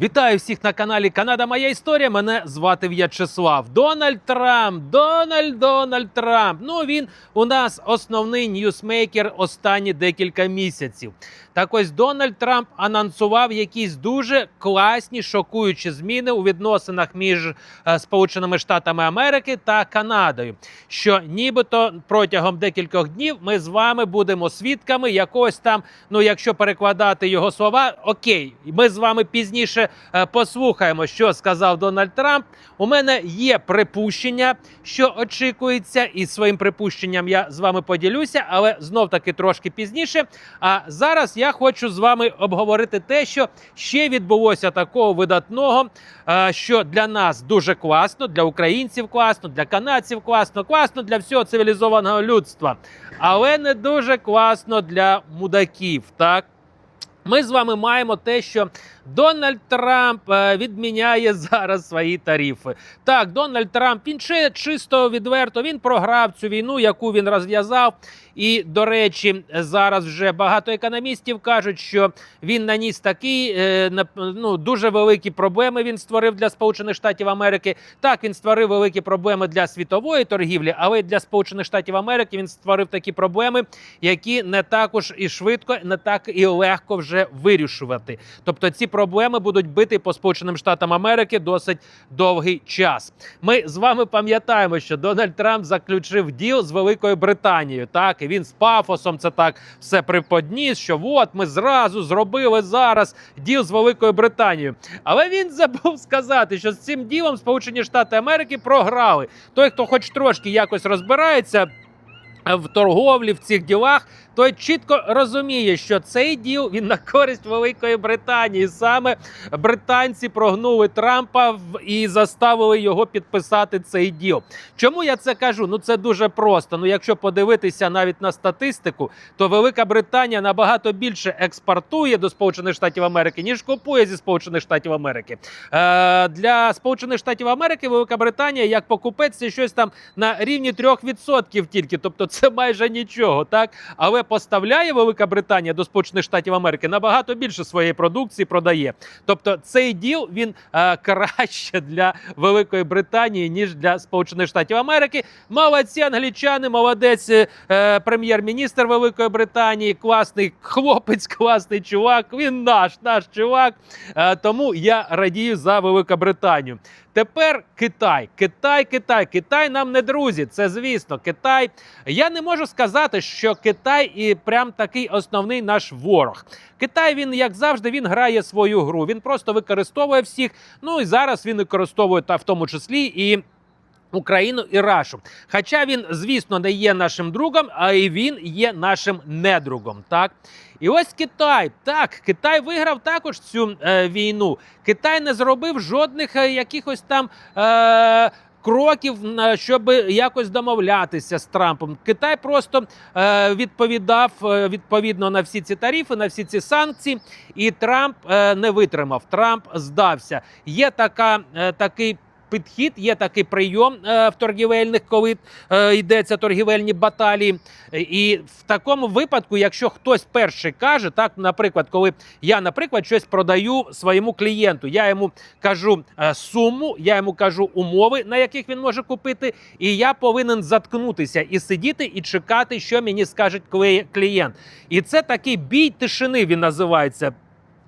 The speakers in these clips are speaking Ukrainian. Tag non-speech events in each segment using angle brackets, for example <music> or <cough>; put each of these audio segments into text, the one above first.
Вітаю всіх на каналі Канада Моя Історія. Мене звати В'ячеслав. Дональд Трамп, Дональд Дональд Трамп. Ну він у нас основний ньюсмейкер останні декілька місяців. Так ось Дональд Трамп анонсував якісь дуже класні шокуючі зміни у відносинах між е, Сполученими Штатами Америки та Канадою. Що нібито протягом декількох днів ми з вами будемо свідками якогось там, ну якщо перекладати його слова, окей, ми з вами пізніше е, послухаємо, що сказав Дональд Трамп. У мене є припущення, що очікується, і своїм припущенням я з вами поділюся, але знов таки трошки пізніше. А зараз я хочу з вами обговорити те, що ще відбулося такого видатного, е, що для нас дуже класно, для українців класно, для канадців класно, класно для всього цивілізованого людства, але не дуже класно для мудаків. Так. Ми з вами маємо те, що Дональд Трамп е, відміняє зараз свої тарифи. Так, Дональд Трамп він ще чисто відверто він програв цю війну, яку він розв'язав. І до речі, зараз вже багато економістів кажуть, що він наніс такі е, ну, дуже великі проблеми. Він створив для Сполучених Штатів Америки. Так, він створив великі проблеми для світової торгівлі, але для Сполучених Штатів Америки він створив такі проблеми, які не також і швидко, не так і легко вже вирішувати. Тобто ці проблеми будуть бити по Сполученим Штатам Америки досить довгий час. Ми з вами пам'ятаємо, що Дональд Трамп заключив діл з Великою Британією. Так, і він з пафосом це так все приподніс, що от ми зразу зробили зараз діл з Великою Британією. Але він забув сказати, що з цим ділом Сполучені Штати Америки програли. Той, хто хоч трошки якось розбирається. В торговлі в цих ділах той чітко розуміє, що цей діл він на користь Великої Британії. Саме британці прогнули Трампа і заставили його підписати цей діл. Чому я це кажу? Ну це дуже просто. Ну, якщо подивитися навіть на статистику, то Велика Британія набагато більше експортує до Сполучених Штатів Америки, ніж купує зі Сполучених Штатів Америки. Е, для Сполучених Штатів Америки Велика Британія як покупець це щось там на рівні 3% тільки, тобто це майже нічого, так але поставляє Велика Британія до Сполучених Штатів Америки набагато більше своєї продукції продає. Тобто цей діл він е, краще для Великої Британії ніж для Сполучених Штатів Америки. Молодці англічани, молодець е, прем'єр-міністр Великої Британії, класний хлопець, <laughs> класний чувак. Він наш, наш чувак. Е, тому я радію за Великобританію. Тепер Китай, Китай, Китай, Китай нам не друзі. Це звісно, Китай. Я не можу сказати, що Китай і прям такий основний наш ворог. Китай він, як завжди, він грає свою гру. Він просто використовує всіх. Ну і зараз він використовує та в тому числі і. Україну і Рашу. Хоча він, звісно, не є нашим другом, а і він є нашим недругом. Так і ось Китай. Так, Китай виграв також цю е, війну. Китай не зробив жодних е, якихось там. Е, Кроків, на- щоб якось домовлятися з Трампом, Китай просто е, відповідав е, відповідно на всі ці тарифи, на всі ці санкції, і Трамп е, не витримав. Трамп здався. Є така е, такий підхід, є такий прийом е, в торгівельних, коли е, йдеться торгівельні баталії. І в такому випадку, якщо хтось перший каже, так, наприклад, коли я, наприклад, щось продаю своєму клієнту, я йому кажу е, суму, я йому кажу умови, на яких він може купити, і я повинен заткнутися і сидіти і чекати, що мені скаже клієнт. І це такий бій тишини він називається.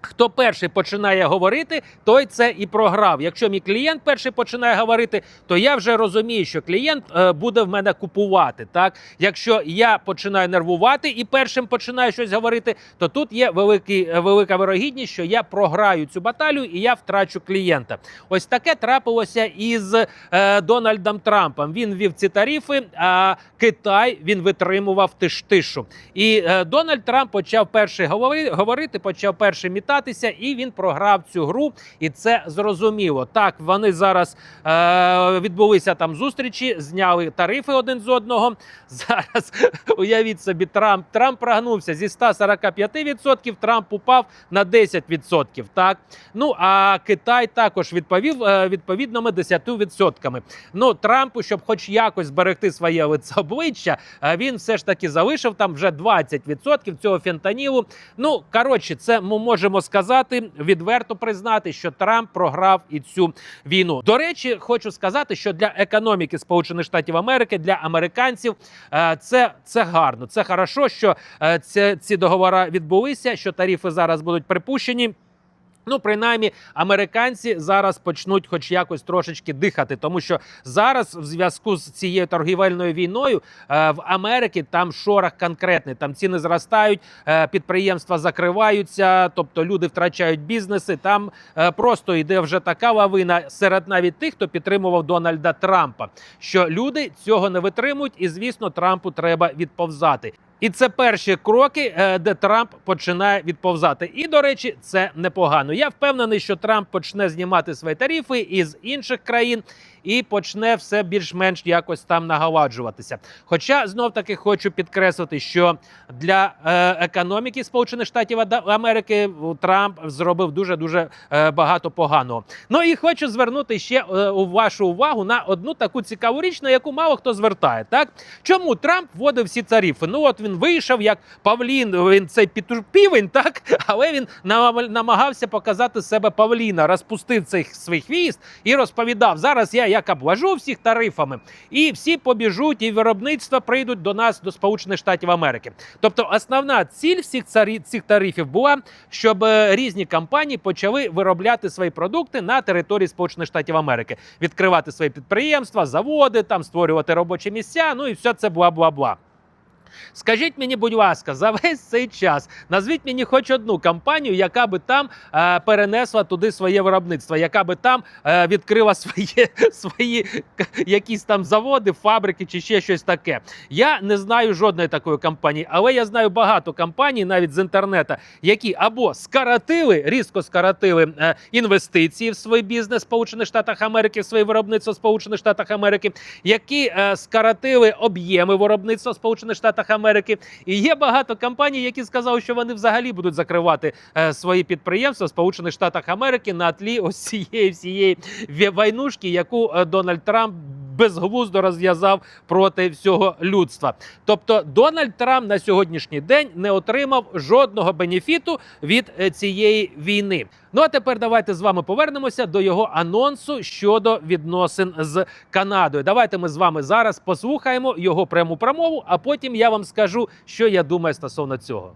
Хто перший починає говорити, той це і програв. Якщо мій клієнт перший починає говорити, то я вже розумію, що клієнт е, буде в мене купувати. Так, якщо я починаю нервувати і першим починаю щось говорити, то тут є великий, е, велика вирогідність, що я програю цю баталію і я втрачу клієнта. Ось таке трапилося із е, Дональдом Трампом. Він ввів ці тарифи, а Китай він витримував тиш-тишу. І е, Дональд Трамп почав перший говори- говорити, почав перший мітатися, і він програв цю гру. І це зрозуміло. Так, вони зараз е, відбулися там зустрічі, зняли тарифи один з одного. <laughs> Зараз уявіть собі, Трамп Трамп прогнувся зі 145%, Трамп упав на 10%. Так ну а Китай також відповів е, відповідними 10%. Ну Трампу, щоб хоч якось зберегти своє лице обличчя, е, він все ж таки залишив там вже 20% цього фентанілу. Ну коротше, це ми можемо сказати відверто признати, що Трамп програв і цю війну. До речі, хочу сказати, що для економіки Сполучених Штатів Америки, для американців, е, це, це гарно. Це хорошо, що е, це, ці договори відбулися, що тарифи зараз будуть припущені. Ну, принаймні, американці зараз почнуть, хоч якось трошечки дихати, тому що зараз, в зв'язку з цією торгівельною війною, е, в Америці там шорох конкретний. Там ціни зростають, е, підприємства закриваються, тобто люди втрачають бізнеси. Там е, просто йде вже така лавина серед навіть тих, хто підтримував Дональда Трампа. Що люди цього не витримують, і звісно, Трампу треба відповзати. І це перші кроки, е, де Трамп починає відповзати. І до речі, це непогано. Я впевнений, що Трамп почне знімати свої тарифи із інших країн і почне все більш-менш якось там нагаладжуватися. Хоча знов таки хочу підкреслити, що для е, економіки Сполучених Штатів Америки Трамп зробив дуже дуже е, багато поганого. Ну і хочу звернути ще е, вашу увагу на одну таку цікаву річ, на яку мало хто звертає. Так чому Трамп вводив всі тарифи? Ну от він вийшов як Павлін, він цей півень, так але він нам- намагався показати себе Павліна, розпустив цей свій хвіст і розповідав: зараз я як обложу всіх тарифами, і всі побіжуть, і виробництва прийдуть до нас до Сполучених Штатів Америки. Тобто, основна ціль всіх цих тарифів була, щоб е, різні компанії почали виробляти свої продукти на території Сполучених Штатів Америки, відкривати свої підприємства, заводи, там створювати робочі місця. Ну і все це бла бла бла. Скажіть мені, будь ласка, за весь цей час назвіть мені хоч одну компанію, яка би там е, перенесла туди своє виробництво, яка би там е, відкрила своє, <laughs> свої якісь там заводи, фабрики чи ще щось таке. Я не знаю жодної такої компанії, але я знаю багато компаній, навіть з інтернету, які або скоротили, різко скоротили е, інвестиції в свій бізнес Сполучених Штатах Америки, в своє виробництво Сполучених Штатах Америки, які е, скоротили об'єми виробництва Сполучених Штатах Америки. І є багато компаній, які сказали, що вони взагалі будуть закривати е, свої підприємства в Сполучених Штатах Америки на тлі ось цієї всієї війнушки, яку е, Дональд Трамп безглуздо розв'язав проти всього людства. Тобто Дональд Трамп на сьогоднішній день не отримав жодного бенефіту від е, цієї війни. Ну а тепер давайте з вами повернемося до його анонсу щодо відносин з Канадою. Давайте ми з вами зараз послухаємо його пряму промову, а потім я вам скажу, що я думаю стосовно цього.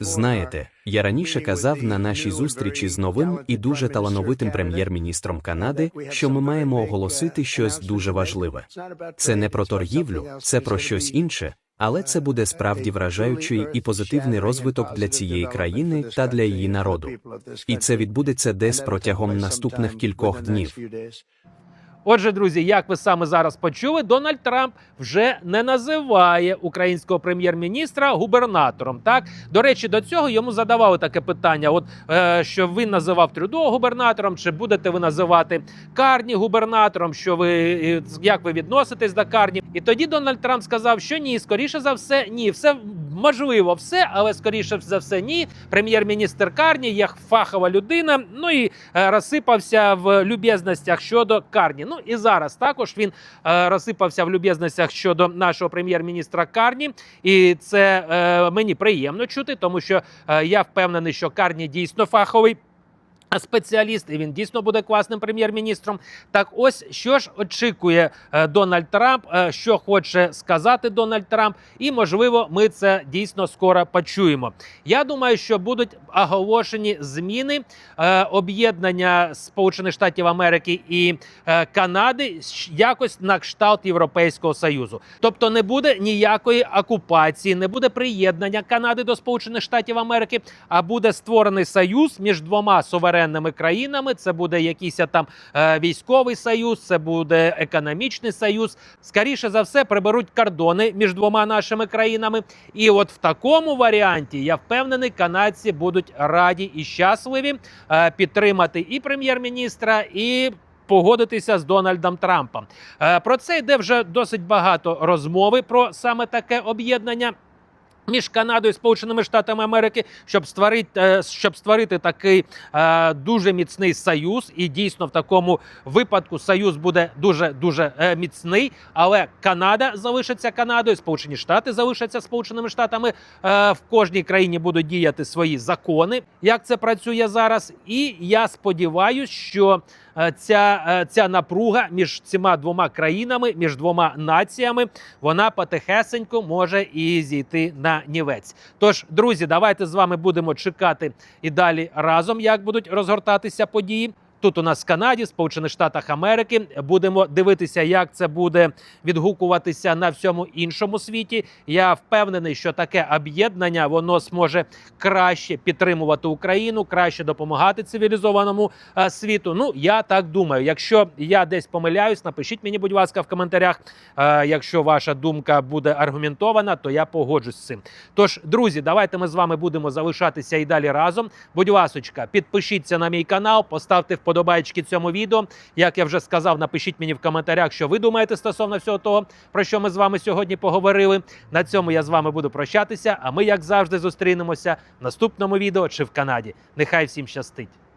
Знаєте, я раніше казав на нашій зустрічі з новим і дуже талановитим прем'єр-міністром Канади, що ми маємо оголосити щось дуже важливе. Це не про торгівлю, це про щось інше, але це буде справді вражаючий і позитивний розвиток для цієї країни та для її народу. І це відбудеться десь протягом наступних кількох днів. Отже, друзі, як ви саме зараз почули, Дональд Трамп вже не називає українського прем'єр-міністра губернатором. Так до речі, до цього йому задавали таке питання: от е, що він називав Трюдо губернатором, чи будете ви називати Карні губернатором? Що ви е, як ви відноситесь до Карні? І тоді Дональд Трамп сказав, що ні, скоріше за все, ні, все можливо, все, але скоріше за все, ні. Прем'єр-міністр Карні є фахова людина. Ну і е, розсипався в люб'язностях щодо Карні. Ну і зараз також він е, розсипався в люб'язностях щодо нашого прем'єр-міністра Карні, і це е, мені приємно чути, тому що е, я впевнений, що Карні дійсно фаховий. Спеціаліст, і він дійсно буде класним прем'єр-міністром. Так, ось що ж очікує е, Дональд Трамп, е, що хоче сказати Дональд Трамп, і можливо, ми це дійсно скоро почуємо. Я думаю, що будуть оголошені зміни е, об'єднання Сполучених Штатів Америки і Канади якось на кшталт Європейського союзу. Тобто не буде ніякої окупації, не буде приєднання Канади до Сполучених Штатів Америки, а буде створений союз між двома суверенними країнами. Це буде якийсь там е, військовий союз, це буде економічний союз. Скоріше за все, приберуть кордони між двома нашими країнами. І от в такому варіанті я впевнений, канадці будуть раді і щасливі е, підтримати і прем'єр-міністра, і погодитися з Дональдом Трампом. Е, Про це йде вже досить багато розмови про саме таке об'єднання. Між Канадою і Сполученими Штатами Америки, щоб створити, е, щоб створити такий е, дуже міцний союз, і дійсно в такому випадку союз буде дуже дуже е, міцний. Але Канада залишиться Канадою, Сполучені Штати залишаться Сполученими Штатами. В кожній країні будуть діяти свої закони. Як це працює зараз? І я сподіваюся, що ця, ця напруга між цими двома країнами, між двома націями, вона потихесенько може і зійти на нівець. Тож, друзі, давайте з вами будемо чекати і далі разом, як будуть розгортатися події. Тут у нас в Канаді, Сполучених Штатах Америки. Будемо дивитися, як це буде відгукуватися на всьому іншому світі. Я впевнений, що таке об'єднання воно зможе краще підтримувати Україну, краще допомагати цивілізованому е, світу. Ну я так думаю. Якщо я десь помиляюсь, напишіть мені, будь ласка, в коментарях. Е, якщо ваша думка буде аргументована, то я погоджусь з цим. Тож, друзі, давайте ми з вами будемо залишатися і далі разом. Будь ласочка, підпишіться на мій канал, поставте вподобайки цьому відео. Як я вже сказав, напишіть мені в коментарях, що ви думаєте стосовно всього того, про що ми з вами сьогодні поговорили. На цьому я з вами буду прощатися. А ми, як завжди, зустрінемося в наступному відео чи в Канаді. Нехай всім щастить!